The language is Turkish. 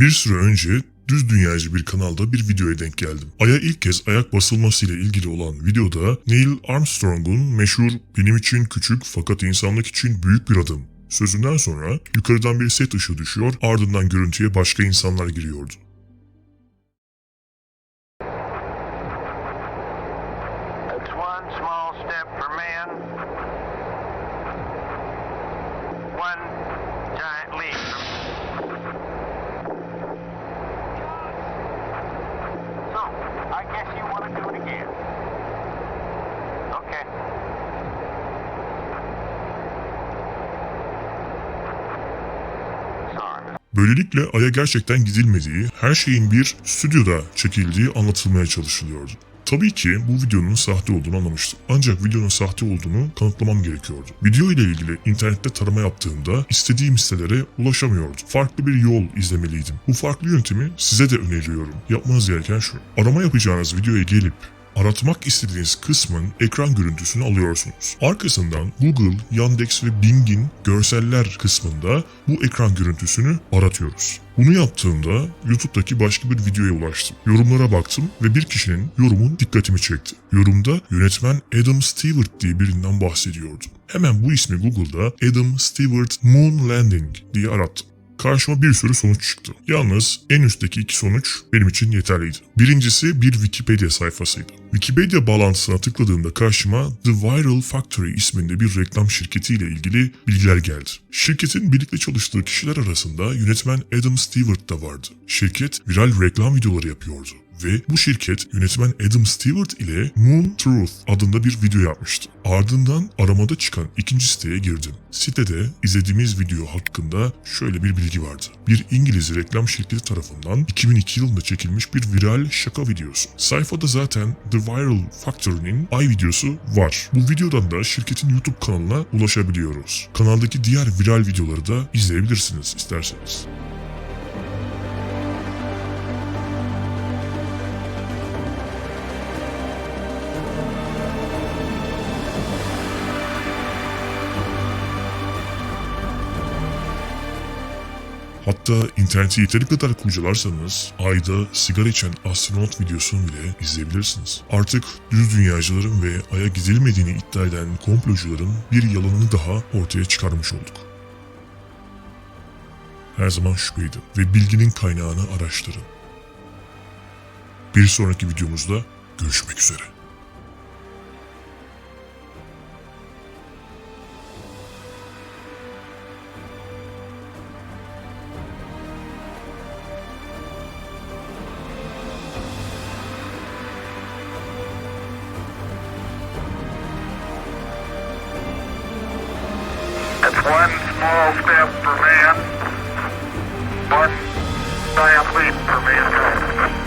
Bir süre önce düz dünyacı bir kanalda bir videoya denk geldim. Ay'a ilk kez ayak basılmasıyla ilgili olan videoda Neil Armstrong'un meşhur benim için küçük fakat insanlık için büyük bir adım sözünden sonra yukarıdan bir set ışığı düşüyor ardından görüntüye başka insanlar giriyordu. One Böylelikle Ay'a gerçekten gidilmediği, her şeyin bir stüdyoda çekildiği anlatılmaya çalışılıyordu. Tabii ki bu videonun sahte olduğunu anlamıştım. Ancak videonun sahte olduğunu kanıtlamam gerekiyordu. Video ile ilgili internette tarama yaptığımda istediğim sitelere ulaşamıyordum. Farklı bir yol izlemeliydim. Bu farklı yöntemi size de öneriyorum. Yapmanız gereken şu. Arama yapacağınız videoya gelip aratmak istediğiniz kısmın ekran görüntüsünü alıyorsunuz. Arkasından Google, Yandex ve Bing'in görseller kısmında bu ekran görüntüsünü aratıyoruz. Bunu yaptığımda YouTube'daki başka bir videoya ulaştım. Yorumlara baktım ve bir kişinin yorumun dikkatimi çekti. Yorumda yönetmen Adam Stewart diye birinden bahsediyordu. Hemen bu ismi Google'da Adam Stewart Moon Landing diye arattım. Karşıma bir sürü sonuç çıktı. Yalnız en üstteki iki sonuç benim için yeterliydi. Birincisi bir Wikipedia sayfasıydı. Wikipedia bağlantısına tıkladığımda karşıma The Viral Factory isminde bir reklam şirketiyle ilgili bilgiler geldi. Şirketin birlikte çalıştığı kişiler arasında yönetmen Adam Stewart da vardı. Şirket viral reklam videoları yapıyordu ve bu şirket yönetmen Adam Stewart ile Moon Truth adında bir video yapmıştı. Ardından aramada çıkan ikinci siteye girdim. Sitede izlediğimiz video hakkında şöyle bir bilgi vardı. Bir İngiliz reklam şirketi tarafından 2002 yılında çekilmiş bir viral şaka videosu. Sayfada zaten The Viral Factory'nin ay videosu var. Bu videodan da şirketin YouTube kanalına ulaşabiliyoruz. Kanaldaki diğer viral videoları da izleyebilirsiniz isterseniz. Hatta interneti yeteri kadar kurcalarsanız ayda sigara içen astronot videosunu bile izleyebilirsiniz. Artık düz dünyacıların ve aya gidilmediğini iddia eden komplocuların bir yalanını daha ortaya çıkarmış olduk. Her zaman şüpheydi ve bilginin kaynağını araştırın. Bir sonraki videomuzda görüşmek üzere. One small step for man, one giant leap for mankind.